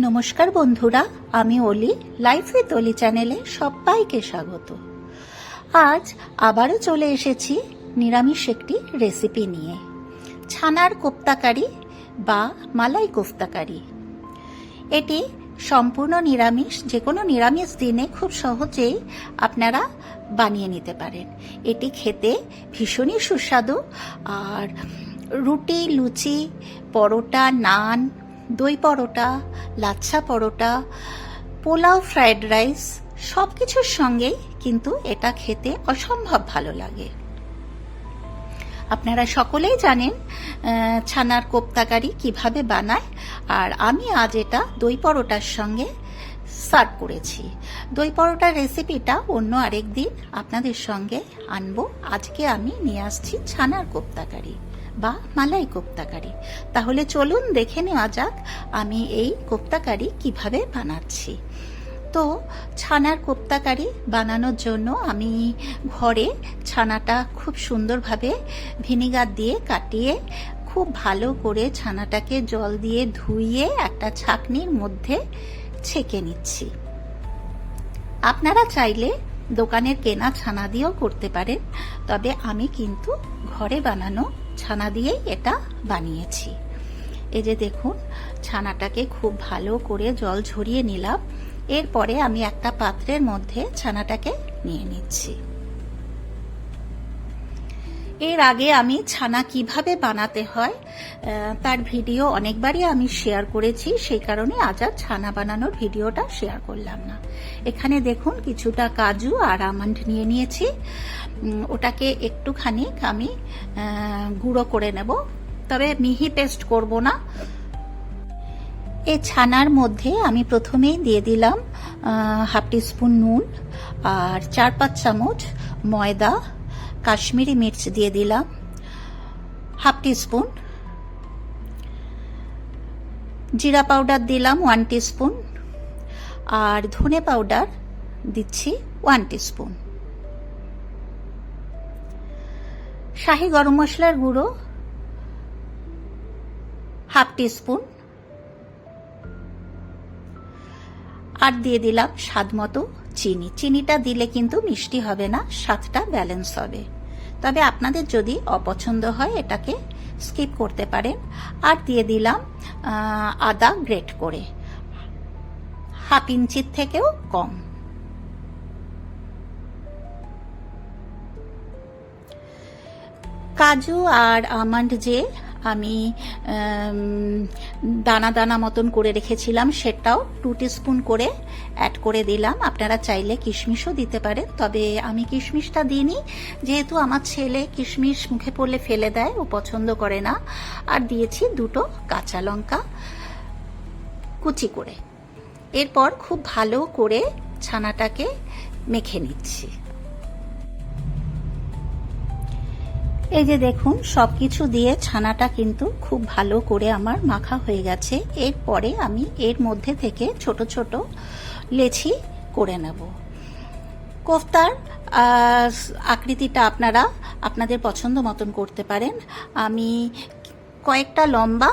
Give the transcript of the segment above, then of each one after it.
নমস্কার বন্ধুরা, আমি অলি লাইফ উইথ অলি চ্যানেলে সবাইকে স্বাগত। আজ আবারও চলে এসেছি নিরামিষ একটি রেসিপি নিয়ে। ছানার কোপ্তাকারি বা মালাই কোফতাকারি এটি সম্পূর্ণ নিরামিষ যে কোনো নিরামিষ দিনে খুব সহজেই আপনারা বানিয়ে নিতে পারেন। এটি খেতে ভীষণই সুস্বাদু, আর রুটি, লুচি, পরোটা, নান দই পরোটা, লাচ্ছা পরোটা, পোলাও ফ্রাইড রাইস সব কিছুর সঙ্গেই কিন্তু এটা খেতে অসম্ভব ভালো লাগে। আপনারা সকলেই জানেন ছানার কোপ্তাকারি কীভাবে বানায়, আর আমি আজ এটা দই পরোটার সঙ্গে সার্ভ করেছি। দই পরোটার রেসিপিটা অন্য আরেক দিন আপনাদের সঙ্গে আনব। আজকে আমি নিয়ে আসছি ছানার কোপ্তাকারি। বা মালাই কোপ্তাকারি। তাহলে চলুন দেখে নেওয়া যাক আমি এই কোপ্তাকারি কীভাবে বানাচ্ছি। তো ছানার কোপ্তাকারি বানানোর জন্য আমি ঘরে ছানাটা খুব সুন্দরভাবে ভিনিগার দিয়ে কাটিয়ে খুব ভালো করে ছানাটাকে জল দিয়ে ধুইয়ে একটা ছাকনির মধ্যে ছেঁকে নিচ্ছি। আপনারা চাইলে দোকানের কেনা ছানা দিয়েও করতে পারেন, তবে আমি কিন্তু ঘরে বানানো ছানা দিয়েই এটা বানিয়েছি। এই যে দেখুন, ছানাটাকে খুব ভালো করে জল ঝরিয়ে নিলাম। এরপরে আমি একটা পাত্রের মধ্যে ছানাটাকে নিয়ে নিচ্ছি। এর আগে আমি ছানা কীভাবে বানাতে হয় তার ভিডিও অনেকবারই আমি শেয়ার করেছি, সেই কারণে আজ আর ছানা বানানোর ভিডিওটা শেয়ার করলাম না। এখানে দেখুন কিছুটা কাজু আর আমন্ড নিয়ে নিয়েছি। ওটাকে একটুখানি আমি গুঁড়ো করে নেব। তবে মিহি পেস্ট করব না। এই ছানার মধ্যে আমি প্রথমেই দিয়ে দিলাম হাফ টিস্পুন নুন আর চার পাঁচ চামচ ময়দা কাশ্মীরি মির্চ দিয়ে দিলাম। Half teaspoon. জিরা পাউডার দিলাম ওয়ান টিস্পুন। আর ধনে পাউডার দিচ্ছি ওয়ান টিস্পুন। শাহি গরম মশলার গুঁড়ো হাফ টিস্পুন। আর দিয়ে দিলাম স্বাদ মতো চিনি। চিনিটা দিলে কিন্তু মিষ্টি হবে না, স্বাদটা ব্যালেন্স হবে। তবে আপনাদের যদি অপছন্দ হয় এটাকে স্কিপ করতে পারেন। আর দিয়ে দিলাম আদা গ্রেট করে। হাফ ইঞ্চির থেকেও কম। কাজু আর আমন্ড যে আমি দানা দানা মতন করে রেখেছিলাম, সেটাও টু স্পুন করে অ্যাড করে দিলাম। আপনারা চাইলে কিশমিশও দিতে পারেন, তবে আমি কিশমিশটা দিইনি। যেহেতু আমার ছেলে কিশমিশ মুখে পড়লে ফেলে দেয়, ও পছন্দ করে না। আর দিয়েছি দুটো কাঁচা লঙ্কা কুচি করে। এরপর খুব ভালো করে ছানাটাকে মেখে নিচ্ছি। এই যে দেখুন সব কিছু দিয়ে ছানাটা কিন্তু খুব ভালো করে আমার মাখা হয়ে গেছে। এরপরে আমি এর মধ্যে থেকে ছোট ছোট লেচি করে নেব। কোফতার আকৃতিটা আপনারা আপনাদের পছন্দ মতন করতে পারেন। আমি কয়েকটা লম্বা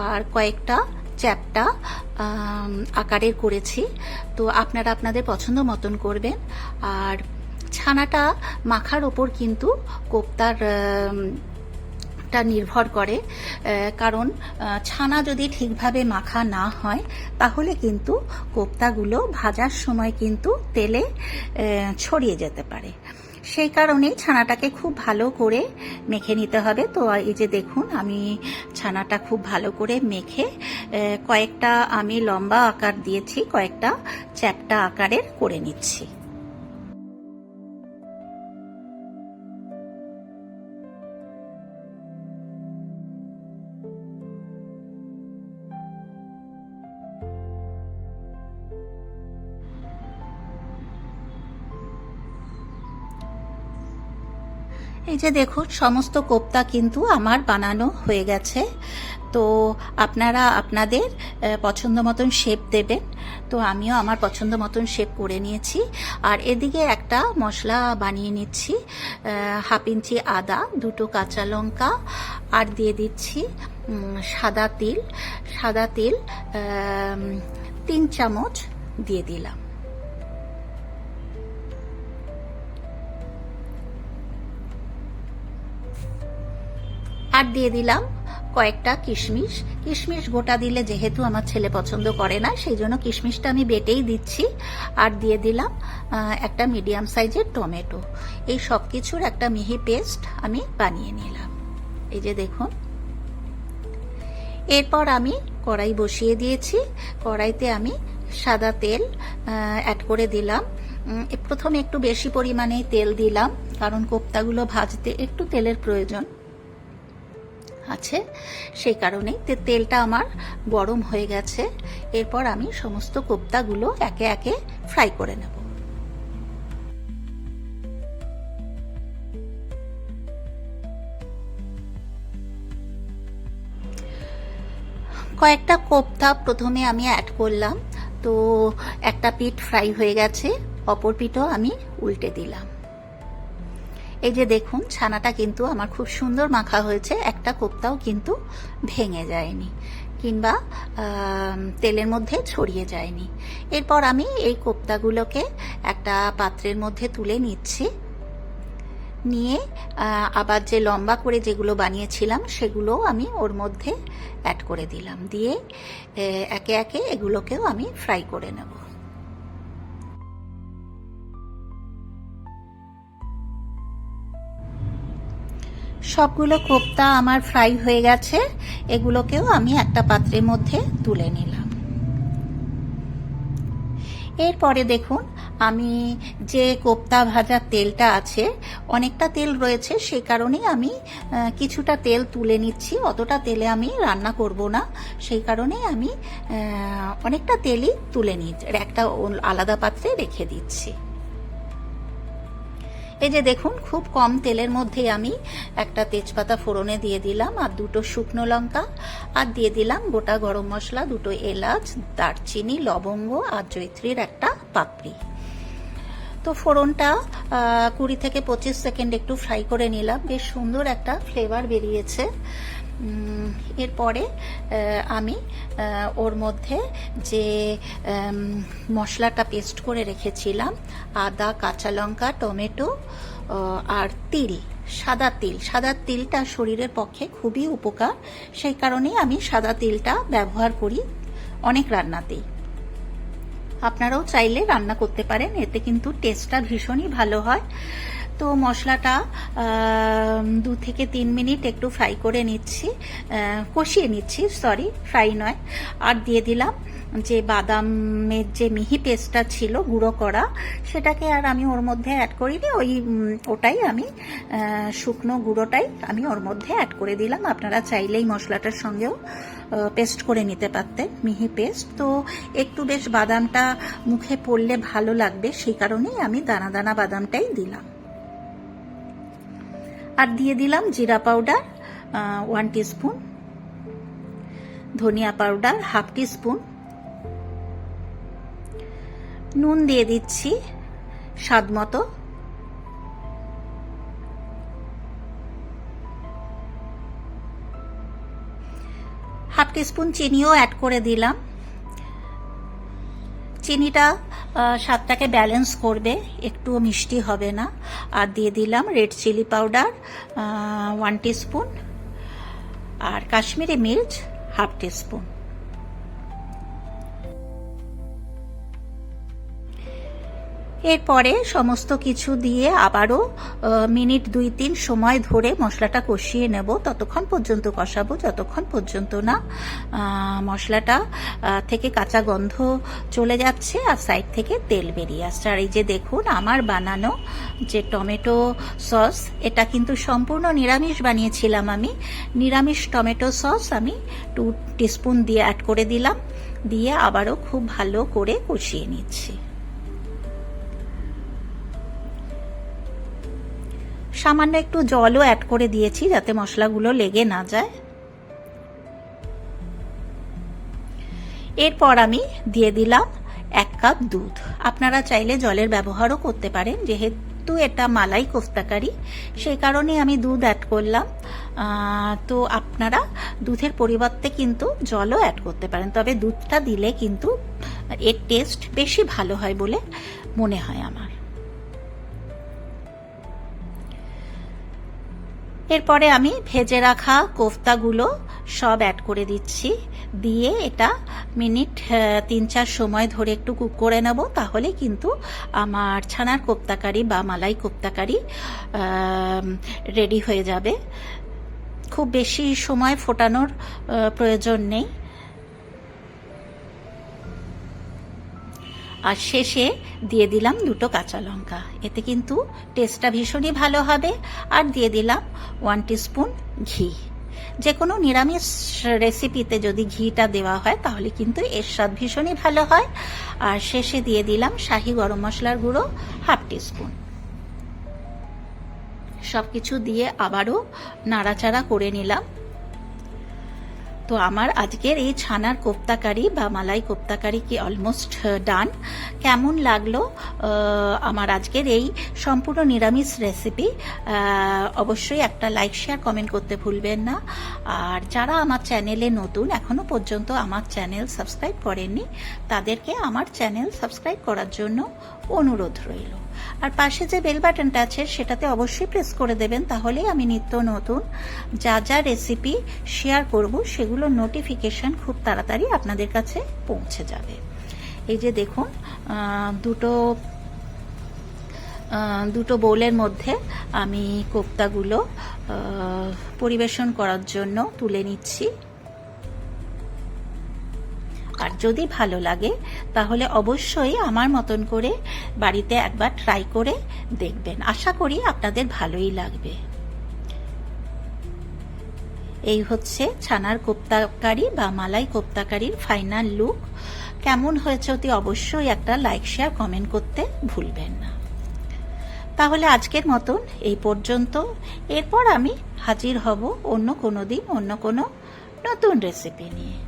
আর কয়েকটা চ্যাপটা আকারের করেছি। তো আপনারা আপনাদের পছন্দ মতন করবেন। আর ছানাটা মাখার ওপর কিন্তু কোপ্তার টা নির্ভর করে কারণ ছানা যদি ঠিকভাবে মাখা না হয়, তাহলে কিন্তু কোপ্তাগুলো ভাজার সময় কিন্তু তেলে ছড়িয়ে যেতে পারে। সেই কারণে ছানাটাকে খুব ভালো করে মেখে নিতে হবে। তো এই যে দেখুন, আমি ছানাটা খুব ভালো করে মেখে কয়েকটা আমি লম্বা আকার দিয়েছি, কয়েকটা চ্যাপটা আকারের করে নিচ্ছি। এই যে দেখুন, সমস্ত কোপ্তা কিন্তু আমার বানানো হয়ে গেছে। তো আপনারা আপনাদের পছন্দ মতন শেপ দেবেন। তো আমিও আমার পছন্দ মতন শেপ করে নিয়েছি। আর এদিকে একটা মশলা বানিয়ে নিচ্ছি হাফ ইঞ্চি আদা, দুটো কাঁচা লঙ্কা, আর দিয়ে দিচ্ছি সাদা তিল। সাদা তিল তিন চামচ দিয়ে দিলাম। আর দিয়ে দিলাম কয়েকটা কিশমিশ। কিশমিশ গোটা দিলে যেহেতু আমার ছেলে পছন্দ করে না, সেই জন্য কিশমিশটা আমি বেটেই দিচ্ছি। আর দিয়ে দিলাম একটা মিডিয়াম সাইজের টমেটো। এই সব কিছুর একটা মিহি পেস্ট আমি বানিয়ে নিলাম। এই যে দেখুন। এরপর আমি কড়াই বসিয়ে দিয়েছি। কড়াইতে আমি সাদা তেল অ্যাড করে দিলাম। প্রথমে একটু বেশি পরিমাণে তেল দিলাম। কারণ কোপ্তাগুলো ভাজতে একটু তেলের প্রয়োজন আছে। সেই কারণেই তে- তেলটা আমার গরম হয়ে গেছে। এরপর আমি সমস্ত কোপ্তাগুলো একে একে ফ্রাই করে নেব। কয়েকটা কোপ্তা প্রথমে আমি অ্যাড করলাম। তো একটা পিঠ ফ্রাই হয়ে গেছে, অপর পিঠও আমি উল্টে দিলাম। এই যে দেখুন, ছানাটা কিন্তু আমার খুব সুন্দর মাখা হয়েছে। একটা কোপ্তাও কিন্তু ভেঙে যায়নি কিংবা তেলের মধ্যে ছড়িয়ে যায়নি। এরপর আমি এই কোপ্তাগুলোকে একটা পাত্রের মধ্যে তুলে নিচ্ছি। নিয়ে আবার যে লম্বা করে যেগুলো বানিয়েছিলাম, সেগুলো আমি ওর মধ্যে অ্যাড করে দিলাম। দিয়ে একে একে এগুলোকেও আমি ফ্রাই করে নেব। সবগুলো কোপ্তা আমার ফ্রাই হয়ে গেছে। এগুলোকেও আমি একটা পাত্রের মধ্যে তুলে নিলাম। এরপরে দেখুন, আমি যে কোপ্তা ভাজার তেলটা আছে, অনেকটা তেল রয়েছে, সে কারণেই আমি কিছুটা তেল তুলে নিচ্ছি। অতটা তেলে আমি রান্না করব না। সেই কারণেই আমি অনেকটা তেলই তুলে নিচ্ছি একটা আলাদা পাত্রে রেখে দিচ্ছি। এই যে দেখুন, খুব কম তেলের মধ্যে আমি একটা তেজপাতা ফোড়নে দিয়ে দিলাম, আর দুটো শুকনো লঙ্কা, আর দিয়ে দিলাম গোটা গরম মশলা, দুটো এলাচ, দারচিনি, লবঙ্গ, আর জৈত্রীর একটা পাপড়ি। তো ফোড়নটা কুড়ি থেকে পঁচিশ সেকেন্ড একটু ফ্রাই করে নিলাম। বেশ সুন্দর একটা ফ্লেভার বেরিয়েছে। এরপরে আমি ওর মধ্যে যে মশলাটা পেস্ট করে রেখেছিলাম, আদা, কাঁচা লঙ্কা, টমেটো আর তিল, সাদা তিল। সাদা তিলটা শরীরের পক্ষে খুবই উপকার। সেই কারণেই আমি সাদা তিলটা ব্যবহার করি অনেক রান্নাতেই। আপনারাও চাইলে রান্না করতে পারেন, এতে কিন্তু টেস্টটা ভীষণই ভালো হয়। তো মশলাটা দু থেকে তিন মিনিট একটু ফ্রাই করে নিচ্ছি। কষিয়ে নিচ্ছি সরি ফ্রাই নয়। আর দিয়ে দিলাম যে বাদামের যে মিহি পেস্টটা ছিল, গুঁড়ো করা, সেটাকে আর আমি ওর মধ্যে অ্যাড করিনি। ওই ওটাই আমি শুকনো গুঁড়োটাই আমি ওর মধ্যে অ্যাড করে দিলাম। আপনারা চাইলেই মশলাটার সঙ্গেও পেস্ট করে নিতে পারতেন, মিহি পেস্ট তো একটু বেশ বাদামটা মুখে পড়লে ভালো লাগবে, সেই কারণেই আমি দানা দানা বাদামটাই দিলাম। আর দিয়ে দিলাম জিরা পাউডার ওয়ান টিস্পুন ধনিয়া পাউডার হাফ টিস্পুন নুন দিয়ে দিচ্ছি স্বাদ মতো। হাফ টিস্পুন চিনিও অ্যাড করে দিলাম। চিনিটা স্বাদটাকে ব্যালেন্স করবে, একটুও মিষ্টি হবে না। আর দিয়ে দিলাম red chilli powder one teaspoon আর কাশ্মীরি মির্চ হাফ টিস্পুন এরপরে সমস্ত কিছু দিয়ে আবারও মিনিট দুই তিন সময় ধরে মশলাটা কষিয়ে নেব। ততক্ষণ পর্যন্ত কষাবো, যতক্ষণ পর্যন্ত না মশলাটা থেকে কাঁচা গন্ধ চলে যাচ্ছে আর সাইড থেকে তেল বেরিয়ে আসছে। আর এই যে দেখুন, আমার বানানো যে টমেটো সস, এটা কিন্তু সম্পূর্ণ নিরামিষ বানিয়েছিলাম আমি। নিরামিষ টমেটো সস আমি টু টিস্পুন দিয়ে অ্যাড করে দিলাম। দিয়ে আবারও খুব ভালো করে কষিয়ে নিচ্ছি। সামান্য একটু জলও অ্যাড করে দিয়েছি যাতে মশলাগুলো লেগে না যায়। এরপর আমি দিয়ে দিলাম এক কাপ দুধ। আপনারা চাইলে জলের ব্যবহারও করতে পারেন, যেহেতু এটা মালাই কোফতাকারি, সেই কারণে আমি দুধ অ্যাড করলাম। তো আপনারা দুধের পরিবর্তে কিন্তু জলও অ্যাড করতে পারেন, তবে দুধটা দিলে কিন্তু এর টেস্ট বেশি ভালো হয় বলে মনে হয় আমার। এরপরে আমি ভেজে রাখা কোফতাগুলো সব অ্যাড করে দিচ্ছি। দিয়ে এটা মিনিট তিন চার সময় ধরে একটু কুক করে নেব, তাহলে কিন্তু আমার ছানার কোপ্তাকারি বা মালাই কোপ্তাকারি রেডি হয়ে যাবে। খুব বেশি সময় ফোটানোর প্রয়োজন নেই। আর শেষে দিয়ে দিলাম দুটো কাঁচা লঙ্কা। এতে কিন্তু টেস্টটা ভীষণই ভালো হবে। আর দিয়ে দিলাম ওয়ান স্পুন ঘি। যে কোনো নিরামিষ রেসিপিতে যদি ঘিটা দেওয়া হয়, তাহলে কিন্তু এর স্বাদ ভীষণই ভালো হয়। আর শেষে দিয়ে দিলাম শাহি গরম মশলার গুঁড়ো হাফ স্পুন সব কিছু দিয়ে আবারও নাড়াচাড়া করে নিলাম। তো আমার আজকের এই ছানার কোপ্তাকারি বা মালাই কোপ্তাকারি কি অলমোস্ট ডান কেমন লাগল? আমার আজকের এই সম্পূর্ণ নিরামিষ রেসিপি অবশ্যই একটা লাইক শেয়ার কমেন্ট করতে ভুলবেন না। আর যারা আমার চ্যানেলে নতুন, এখনও পর্যন্ত আমার চ্যানেল সাবস্ক্রাইব করেননি, তাদেরকে আমার চ্যানেল সাবস্ক্রাইব করার জন্য অনুরোধ রইল। আর পাশে যে বেল বাটনটা আছে সেটাতে অবশ্যই প্রেস করে দেবেন, তাহলেই আমি নিত্য নতুন যা যা রেসিপি শেয়ার করব সেগুলোর নোটিফিকেশন খুব তাড়াতাড়ি আপনাদের কাছে পৌঁছে যাবে। এই যে দেখুন দুটো দুটো বোলের মধ্যে আমি কোপ্তাগুলো পরিবেশন করার জন্য তুলে নিচ্ছি। আর যদি ভালো লাগে, তাহলে অবশ্যই আমার মতন করে বাড়িতে একবার ট্রাই করে দেখবেন। আশা করি আপনাদের ভালোই লাগবে। এই হচ্ছে ছানার কোপ্তাকারি বা মালাই কোপ্তাকারির ফাইনাল লুক কেমন হয়েছে অতি অবশ্যই একটা লাইক শেয়ার কমেন্ট করতে ভুলবেন না। তাহলে আজকের মতন এই পর্যন্ত। এরপর আমি হাজির হব অন্য কোনো দিন অন্য কোনো নতুন রেসিপি নিয়ে।